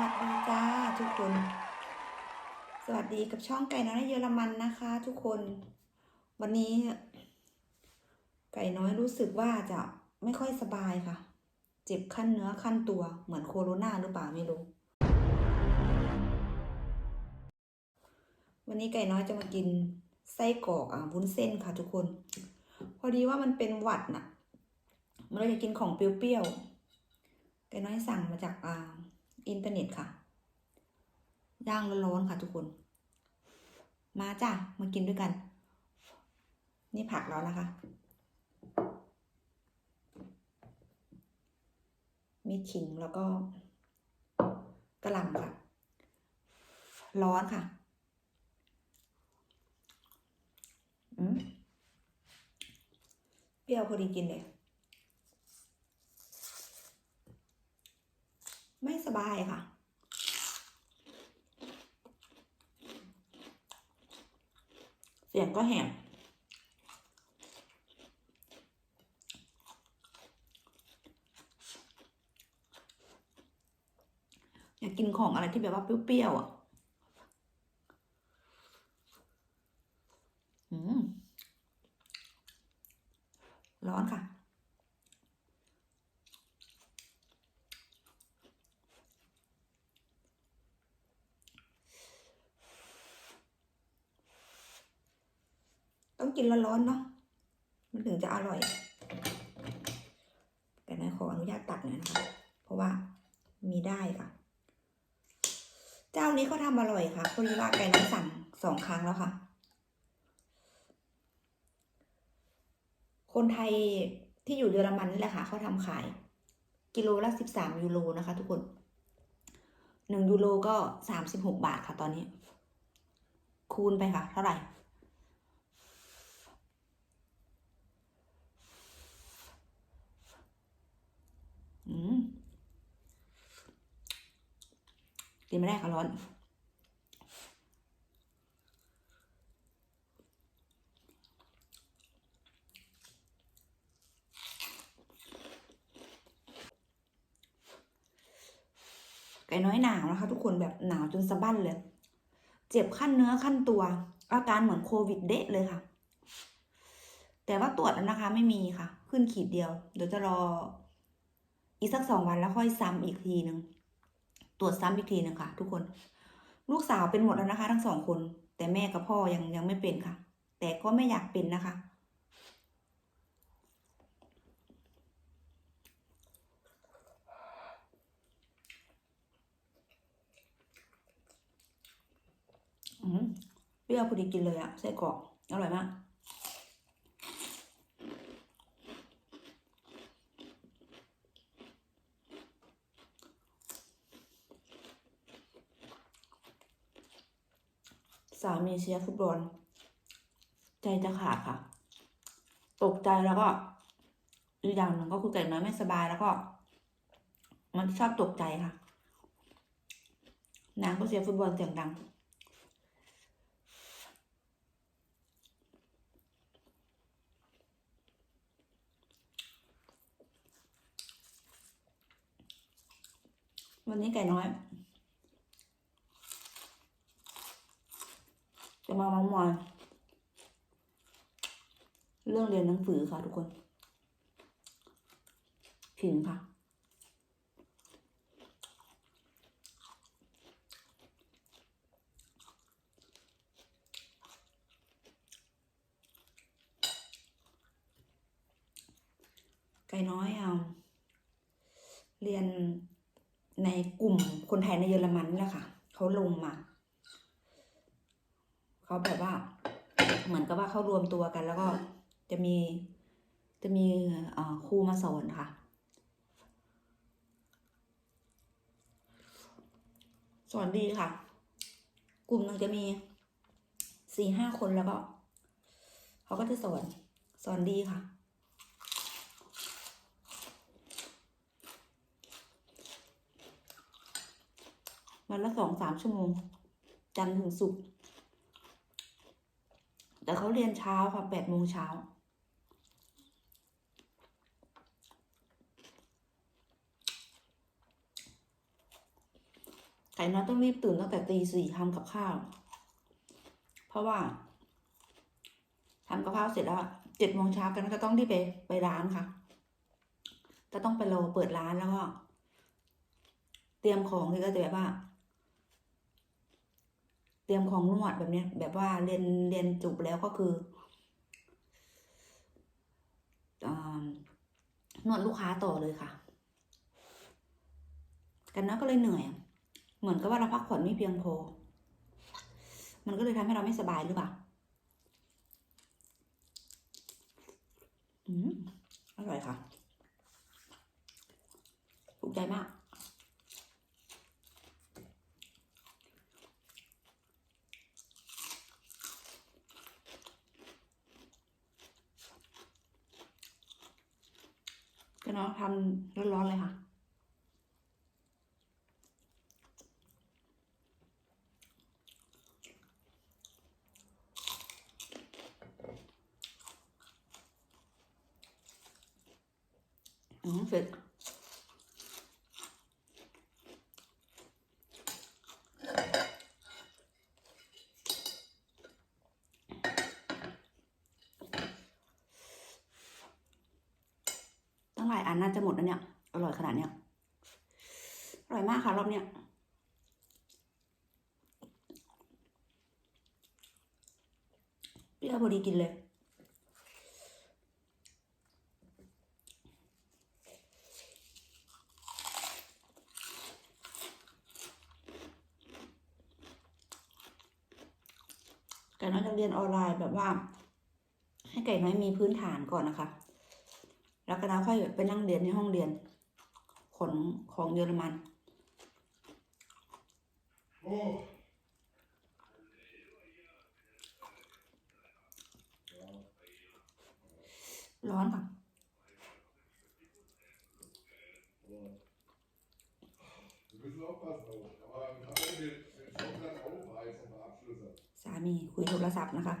วัสดีจ้าทุกคน สวัสดีกับช่องไก่น้อยเยอรมันนะคะ ทุกคน วันนี้ ไก่น้อยรู้สึกว่าจะไม่ค่อยสบายค่ะ เจ็บขั้นเนื้อขั้นตัวเหมือนโคโรนาหรือเปล่าไม่รู้ วันนี้ไก่น้อยจะมากินไส้กรอกอะวุ้นเส้นค่ะ ทุกคน พอดีว่ามันเป็นหวัดน่ะ มันเลยจะกินของเปรี้ยวๆ ไก่น้อยสั่งมาจากอ่า อินเทอร์เน็ตค่ะ ย่างร้อนๆค่ะทุกคน มาจ้ะ มากินด้วยกัน นี่ผักแล้วนะคะ มีขิงแล้วก็กระหล่ำค่ะ ร้อนค่ะเปรี้ยวพอดีกินเลย ไม่สบายค่ะ เสียงก็แหบอยากกินของอะไรที่แบบว่าเปรี้ยวๆอะ อืม ร้อนค่ะ ต้อง กินร้อนๆเนาะมันถึงจะอร่อย แต่นายขออนุญาตตัดหน่อยนะคะ เพราะว่ามีได้ค่ะ เจ้านี้เขาทำอร่อยค่ะพอดีว่าไก่น้ำสั่งสองครั้งแล้วค่ะ คนไทยที่อยู่เยอรมันนี่แหละค่ะเขาทำขาย กิโลละสิบสามยูโรนะคะ ทุกคนหนึ่งยูโรก็สามสิบหกบาทค่ะตอนนี้ คูณไปค่ะ เท่าไหร่ กินไม่ได้ค่ะร้อน ไก่น้อยหนาวนะคะ ทุกคนแบบหนาวจนสะบั้นเลย เจ็บขั้นเนื้อขั้นตัว อาการเหมือนโควิดเดะเลยค่ะ แต่ว่าตรวจแล้วนะคะ ไม่มีค่ะ ขึ้นขีดเดียว เดี๋ยวจะรอ อีกสักสองวันแล้วค่อยซ้ำอีกทีหนึ่งตรวจซ้ำอีกทีหนึ่งค่ะ ทุกคน ลูกสาวเป็นหมดแล้วนะคะ ทั้งสองคน แต่แม่กับพ่อยังยังไม่เป็นค่ะ แต่ก็ไม่อยากเป็นนะคะอืมเปรี้ยวพอดีกินเลยอะไส้กรอกอร่อยมาก สามี เชียร์ฟุตบอลใจจะขาดค่ะ ตกใจแล้วก็อีกอย่างหนึ่งก็คือไก่น้อยไม่สบายแล้วก็ มันชอบตกใจค่ะนางก็เชียร์ฟุตบอลเสียงดังวันนี้ไก่น้อย จะมาเมามอยเรื่องเรียนหนังสือค่ะทุกคนผิงค่ะ ไก่น้อยอะเรียนในกลุ่มคนไทยในเยอรมันนี่แหละค่ะ เขาลงมา เขาแบบว่า เหมือนกับว่าเขารวมตัวกันแล้วก็จะมีจะมีครูมาสอนค่ะ สอนดีค่ะ กลุ่มหนึ่งจะมีสี่ห้าคนแล้วก็เขาก็จะสอนสอนดีค่ะ วันละสองสามชั่วโมง จันทร์ถึงศุกร์ แต่เขาเรียนเช้าค่ะแปดโมงเช้า ไก่น้อยต้องรีบตื่นตั้งแต่ตีสี่ทำกับข้าว เพราะว่าทำกับข้าวเสร็จแล้วเจ็ดโมงเช้ากันก็ต้องรีบไปไปร้านค่ะจะต้องไปรอเปิดร้านแล้วก็ เตรียมของที่ก็จะแบบว่า เตรียมของนวดแบบเนี้ย แบบว่าเรียนเรียนจบแล้วก็คืออานวดลูกค้าต่อเลยค่ะ กันน้อยก็เลยเหนื่อย เหมือนกับว่าเราพักผ่อนไม่เพียงพอ มันก็เลยทำให้เราไม่สบายหรือเปล่า อืมอร่อยค่ะถูกใจมาก ก็น้องทำร้อนๆเลยค่ะ อืมเสร็จตั้งหลายอั น่าจะหมดแล้วเนี่ย อร่อยขนาดเนี้ย อร่อยมากค่ะรอบเนี้ยเปรี้ยวพอดีกินเลย ไก่น้อยจะเรียนออนไลน์แบบว่า ให้ไก่น้อยมีพื้นฐานก่อนนะคะ แล้วก็เราค่อยไปนั่งเรียนในห้องเรียนขนของเยอรมันร้อนปะสามีคุยโทรศัพท์นะคะ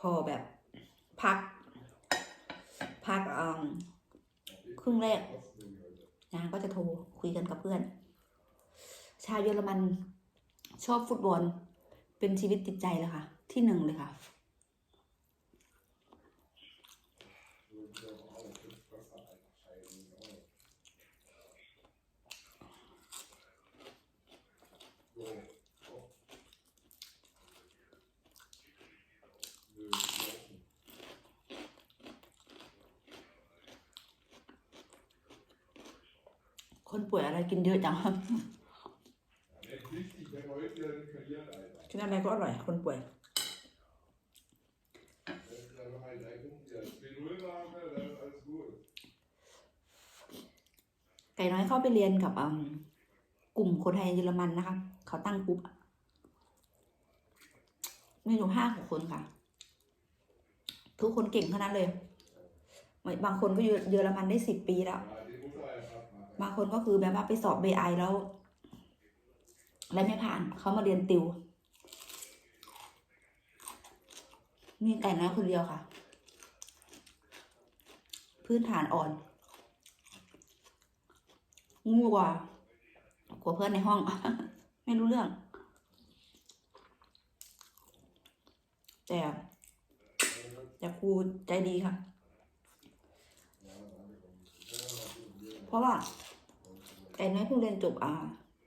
พอแบบพัก พักครึ่งแรกนางก็จะโทรคุยกันกับเพื่อน ชาวเยอรมันชอบฟุตบอล เป็นชีวิตติดใจเลยค่ะ ที่หนึ่งเลยค่ะ คนป่วยอะไรกินเยอะจังกินอะไรก็อร่อย คนป่วยไก่น้อยเข้าไปเรียนกับกลุ่มคนไทยเยอรมันนะคะ เขาตั้งกลุ่มมีอยู่ห้าหกคนค่ะ ทุกคนเก่งเท่านั้นเลย บางคนก็อยู่เยอรมันได้สิบปีแล้ว บางคนก็คือแบบว่าไปสอบ BI แล้ว แล้วไม่ผ่านเขามาเรียนติว มีไก่น้อยคนเดียวค่ะ พื้นฐานอ่อน งูกว่ากว่าเพื่อนในห้อง ไม่รู้เรื่อง แต่ แต่ครูใจดีค่ะ เพราะว่า ไก่น้อยเพิ่งเรียนจบอ่า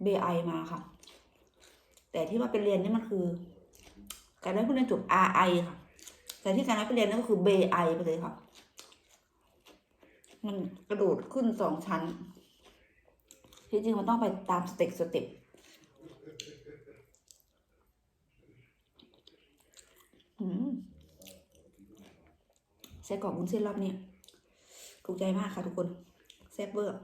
BI มาค่ะ แต่ที่ว่าเป็นเรียนนี่มันคือไก่น้อยเพิ่งเรียนจบ RI ค่ะ แต่ที่ไก่น้อยไปเรียนนั่นก็คือ BI ไอไปเลยค่ะ มันกระโดดขึ้นสองชั้น ที่จริงมันต้องไปตามสเต็ปสเต็ปอืมใส่กรอบวุ้นเส้นรอบนี้ถูกใจมากค่ะทุกคนแซ่บเวอร์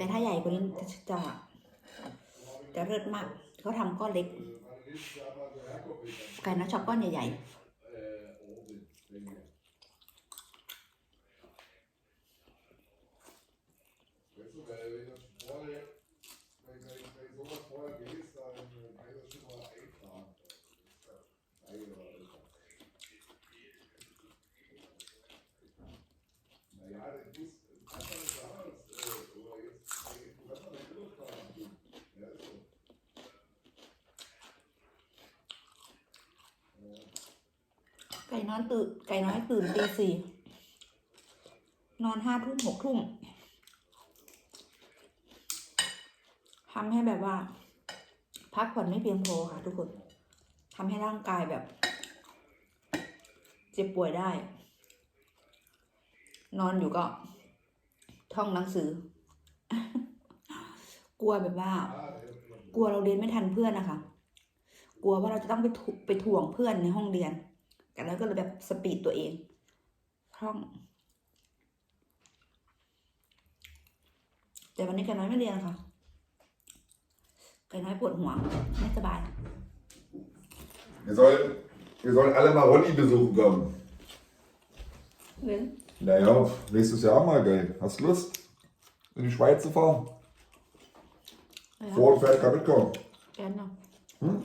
แต่ถ้าใหญ่กว่านี้จะจะจะเลิศมากเขาทำก้อนเล็กไก่นะชอบก้อนใหญ่ๆ ไก่น้อยตื่นไก่น้อยตื่นตีสี่นอนห้าทุ่มหกทุ่มทำให้แบบว่า พักผ่อนไม่เพียงพอค่ะ ทุกคนทำให้ร่างกายแบบ เจ็บป่วยได้ นอนอยู่ก็ ท่องหนังสือ กลัวแบบว่า กลัวเราเรียนไม่ทันเพื่อนนะคะ กลัวว่าเราจะต้องไปถูไปถ่วงเพื่อนในห้องเรียน กันแล้วก็เลยแบบสปีดตัวเองท่อง แต่วันนี้แกน้อยไม่เรียนค่ะแกน้อยปวดหัว ไม่สบาย Wir sollen, wir sollen alle mal Ronny besuchen kommen. เว้น Naja, nächstes Jahr mal, gell. Hast du Lust, in die Schweiz zu fahren? อะไรคะ Vor und Pferd kann mitkommen. แกนเนาะ Hm?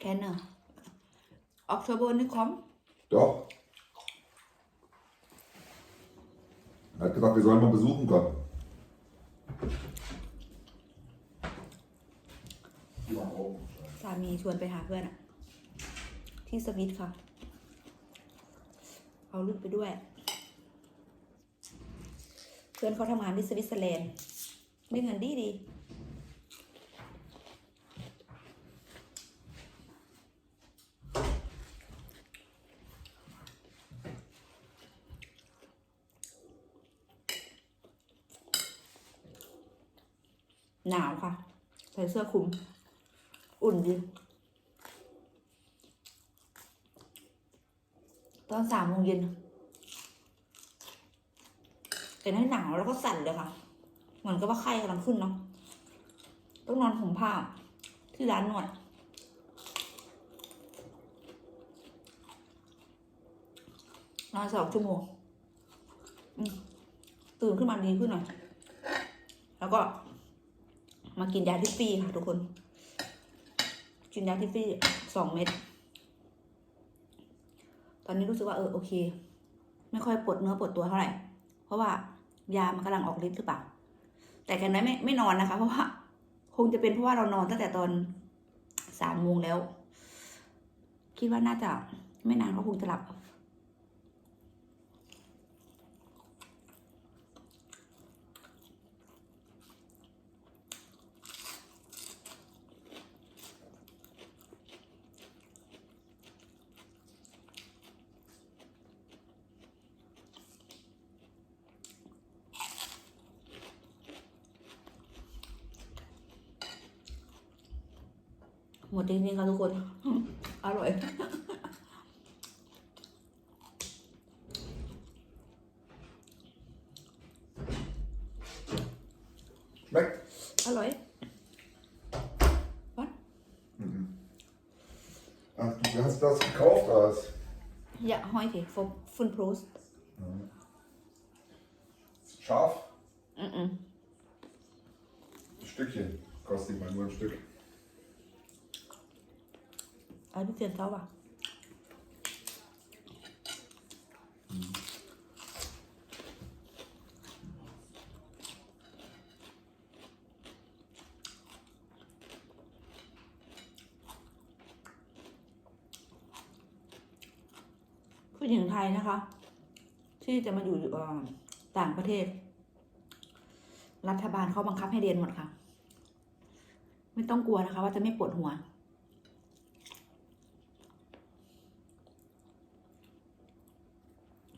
แ กนเนาะออกเทอร์โบนี่คอม Doch. Er hat gesagt, wir sollen mal besuchen kommen. Ja, auch. สามีชวนไปหาเพื่อนอะที่สวิตค่ะ เอาลูกไปด้วย เพื่อนเขาทำงานที่สวิตเซอร์แลนด์ได้เงินดีดีหนาวค่ะ ใส่เสื้อคลุม อุ่นดี ตอนสามโมงเย็นแต่ให้หนาวแล้วก็สั่นเลยค่ะ เหมือนกับว่าไข้กำลังขึ้นเนาะ ต้องนอนห่มผ้าที่ร้านนวดนอนสองชั่วโมงตื่นขึ้นมาดีขึ้นหน่อย แล้วก็ มากินยาทิฟฟี่ค่ะทุกคน กินยาทิฟฟี่สองเม็ด ตอนนี้รู้สึกว่าเออโอเค ไม่ค่อยปวดเนื้อปวดตัวเท่าไหร่ เพราะว่ายามันกำลังออกฤทธิ์หรือเปล่า แต่แกันนั้นไม่ไม่นอนนะคะ เพราะว่า คงจะเป็นเพราะว่าเรานอนตั้งแต่ตอนสามโมงแล้ว คิดว่าน่าจะไม่นานก็คงจะหลับ หมดจริงๆค่ะทุกคน อร่อย Schmeckt? อร่อย Ach, du hast das gekauft, das. อย่าห้อยเถอะฟุนโพส Scharf? อืมอืม Ein Stückchen. Kostet nicht mal nur ein Stück. เอาทุกเดือนเท่าป่ะผู้หญิงไทยนะคะ ที่จะมาอยู่ต่างประเทศ รัฐบาลเขาบังคับให้เรียนหมดค่ะ ไม่ต้องกลัวนะคะ ว่าจะไม่ปวดหัว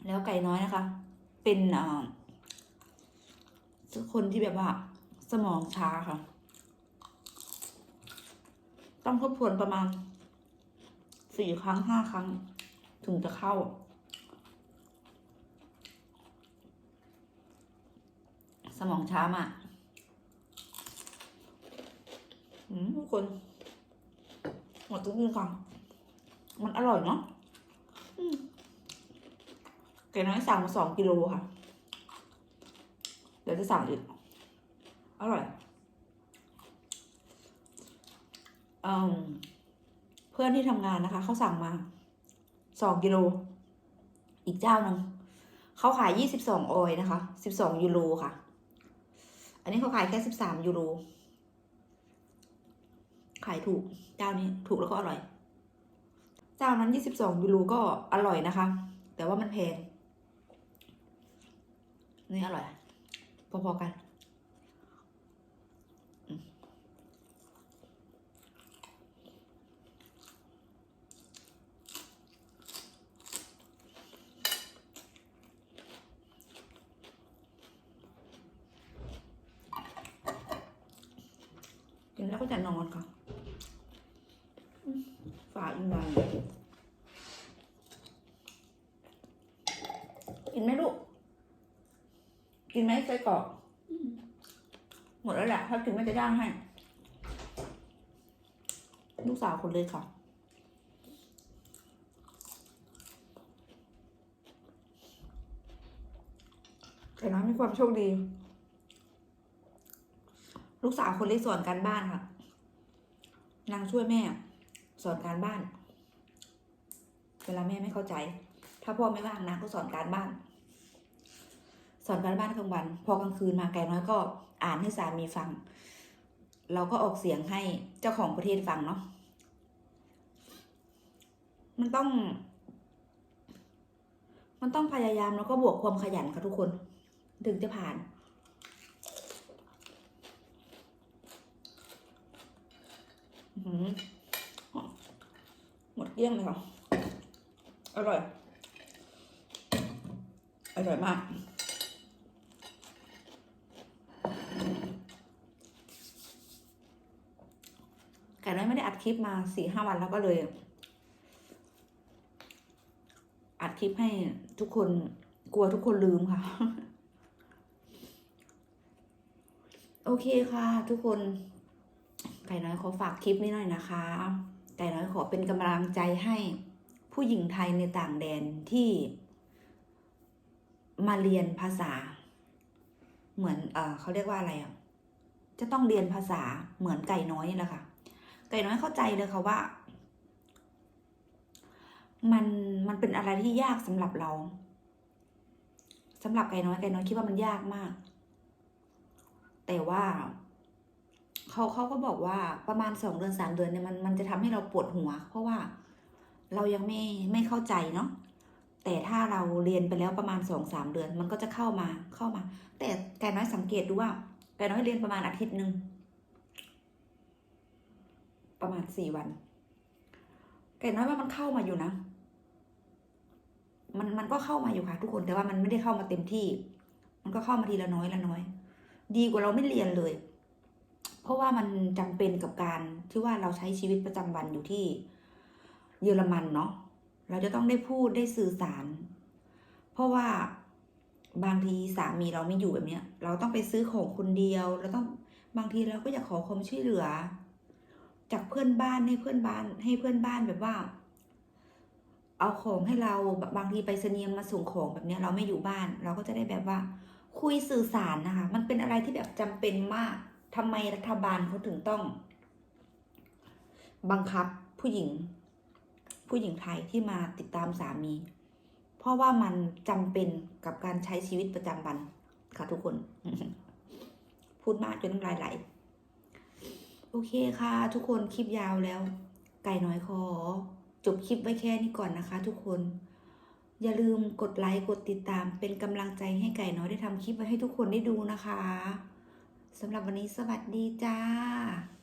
แล้วไก่ น้อยนะคะ เป็นอ่อคนที่แบบว่า สมองช้าค่ะ ต้องทบทวนประมาณสี่ครั้งห้าครั้ง ถึงจะเข้า สมองช้ามากทุกคนหมดทุกทีค่ะมันอร่อยเนาะ อืมไก่น้อยสั่งมาสองกิโลค่ะ เดี๋ยวจะสั่งอีก อร่อยเอเพื่อนที่ทำงานนะคะ เขาสั่งมาสองกิโล อีกเจ้าหนึ่งเขาขายยี่สิบสองออยนะคะสิบสองยูโรค่ะ อันนี้เขาขายแค่สิบสามยูโร ขายถูก เจ้านี้ถูกแล้วก็อร่อย เจ้านั้นยี่สิบสองยูโรก็อร่อยนะคะ แต่ว่ามันแพง นี่อร่อย พอๆกันกินแล้วก็จะนอนค่ะฝาอีกหน่อยกินไหมลูก กินไหมไส้กรอกหมดแล้วแหละถ้ากินไม่จะย่างให้ ลูกสาวคนเลยค่ะแต่น้อยมีความโชคดี ลูกสาวคนเล็กสอนการบ้านค่ะ นางช่วยแม่ สอนการบ้าน เวลาแม่ไม่เข้าใจ ถ้าพ่อไม่ว่างนางก็สอนการบ้าน สอนการบ้านกลางวัน พอกลางคืนมาไก่น้อยก็อ่านให้สามีฟัง เราก็ออกเสียงให้เจ้าของประเทศฟังเนาะมันต้อง มันต้องพยายามแล้วก็บวกความขยันค่ะทุกคน ถึงจะผ่านอื้อหือหมดเกลี้ยงเลยค่ะ อร่อย อร่อยมาก ไก่น้อยไม่ได้อัด คลิปมาสี่ห้าวันแล้วก็เลย อัดคลิปให้ทุกคนกลัวทุกคนลืมค่ะ โอเคค่ะ ทุกคน ไก่น้อยขอฝากคลิปนี้หน่อยนะคะไก่น้อยขอเป็นกำลังใจให้ผู้หญิงไทยในต่างแดนที่มาเรียนภาษา เหมือน เออเขาเรียกว่าอะไรอะ จะต้องเรียนภาษาเหมือนไก่น้อยนี่แหละค่ะ ไก่น้อยเข้าใจเลยค่ะว่า มันมันเป็นอะไรที่ยากสำหรับเราสำหรับไก่น้อยไก่น้อยคิดว่ามันยากมาก แต่ว่าเขาเขาก็บอกว่าประมาณสองเดือนสามเดือนเนี่ยมันมันจะทำให้เราปวดหัว เพราะว่าเรายังไม่ไม่เข้าใจเนาะแต่ถ้าเราเรียนไปแล้วประมาณสองสามเดือน มันก็จะเข้ามาเข้ามา แต่ไก่น้อยสังเกตดูว่าไก่น้อยเรียนประมาณอาทิตย์หนึ่ง ประมาณสี่วันไก่น้อยว่ามันเข้ามาอยู่นะ มันมันก็เข้ามาอยู่ค่ะ ทุกคนแต่ว่ามันไม่ได้เข้ามาเต็มที่ มันก็เข้ามาทีละน้อยละน้อย ดีกว่าเราไม่เรียนเลย เพราะว่ามันจำเป็นกับการที่ว่าเราใช้ชีวิตประจำวันอยู่ที่เยอรมันเนาะเราจะต้องได้พูดได้สื่อสาร เพราะว่าบางทีสามีเราไม่อยู่แบบเนี้ย เราต้องไปซื้อของคนเดียว เราต้องบางทีเราก็อยากขอความช่วยเหลือ จากเพื่อนบ้านให้เพื่อนบ้าน ให้เพื่อนบ้านแบบว่า เอาของให้เราบางทีไปเสนียงมาส่งของแบบนี้เราไม่อยู่บ้าน เราก็จะได้แบบว่า คุยสื่อสารนะคะ มันเป็นอะไรที่แบบจำเป็นมากทำไมรัฐบาลเขาถึงต้อง บังคับผู้หญิง ผู้หญิงไทยที่มาติดตามสามี เพราะว่ามันจำเป็นกับการใช้ชีวิตประจำวันค่ะทุกคน พูดมากจนน้ำลายไหล โอเคค่ะ ทุกคนคลิปยาวแล้ว ไก่น้อยขอ จบคลิปไว้แค่นี้ก่อนนะคะ ทุกคน อย่าลืมกดไลค์กดติดตาม เป็นกำลังใจให้ไก่น้อยได้ทำคลิปไว้ให้ทุกคนได้ดูนะคะสำหรับวันนี้สวัสดีจ้า